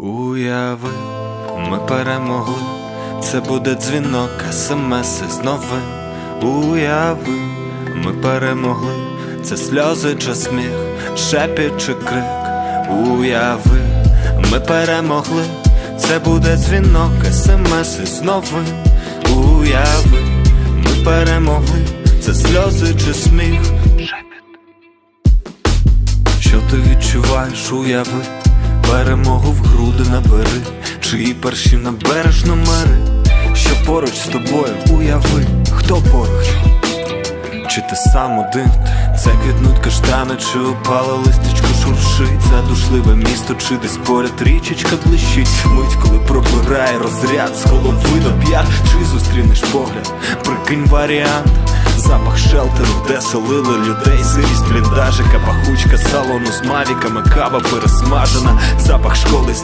Уяви, ми перемогли. Це буде дзвінок, смс з новин. Уяви, ми перемогли. Це сльози чи сміх, шепіт чи крик. Уяви, ми перемогли. Це буде дзвінок, смс з новин. Уяви, ми перемогли. Це сльози чи сміх. Що ти відчуваєш, уяви, перемогу в груди набери, чиї перші набереш номери, що поруч з тобою уяви, хто поруч, чи ти сам один, це квітнуть каштани, чи опала листечко шуршить, задушливе місто, чи десь поряд річечка блищить, мить, коли пробирає розряд з голови до п'ят, чи зустрінеш погляд, прикинь варіант. Запах шелтеру, де селили людей, сирість бліндажика, пахучка салону з мавіками, кава пересмажена, запах школи з